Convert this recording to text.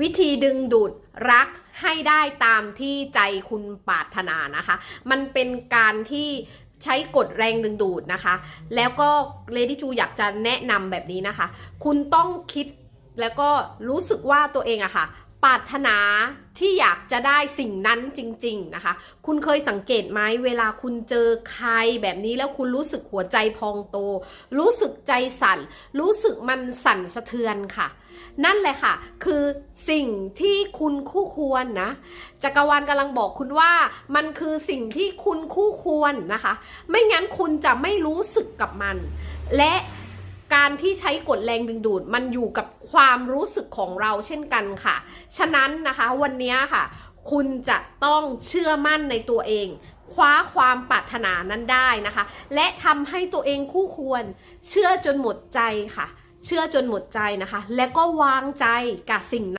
วิธีดึงดูดรักให้ได้ตามที่ใจคุณปรารถนานะคะ มันเป็นการที่ใช้กฎแรงดึงดูดนะคะ แล้วก็เลดี้จูอยากจะแนะนำแบบนี้นะคะ คุณต้องคิดแล้วก็รู้สึกว่าตัวเองอะค่ะปรารถนาที่อยากจะได้สิ่งนั้นจริง ๆนะคะ คุณเคยสังเกตไหมเวลาคุณเจอใครแบบนี้แล้วคุณรู้สึกหัวใจพองโต รู้สึกใจสั่น รู้สึกมันสั่นสะเทือนค่ะ นั่นแหละค่ะ คือ สิ่งที่คุณคู่ควรนะจักรวาลกำลังบอกคุณว่ามันคือสิ่งที่คุณคู่ควรนะคะ ไม่งั้นคุณจะไม่รู้สึกกับมัน และการที่ใช้กฎแรงดึงดูดมันอยู่กับความรู้สึกของเราเช่นกันค่ะ ฉะนั้นนะคะวันนี้ค่ะ คุณจะต้องเชื่อมั่นในตัวเอง คว้าความปรารถนานั้นได้นะคะ และทำให้ตัวเองคู่ควร เชื่อจนหมดใจค่ะ เชื่อจนหมดใจนะคะ และก็วางใจกับสิ่งนั้น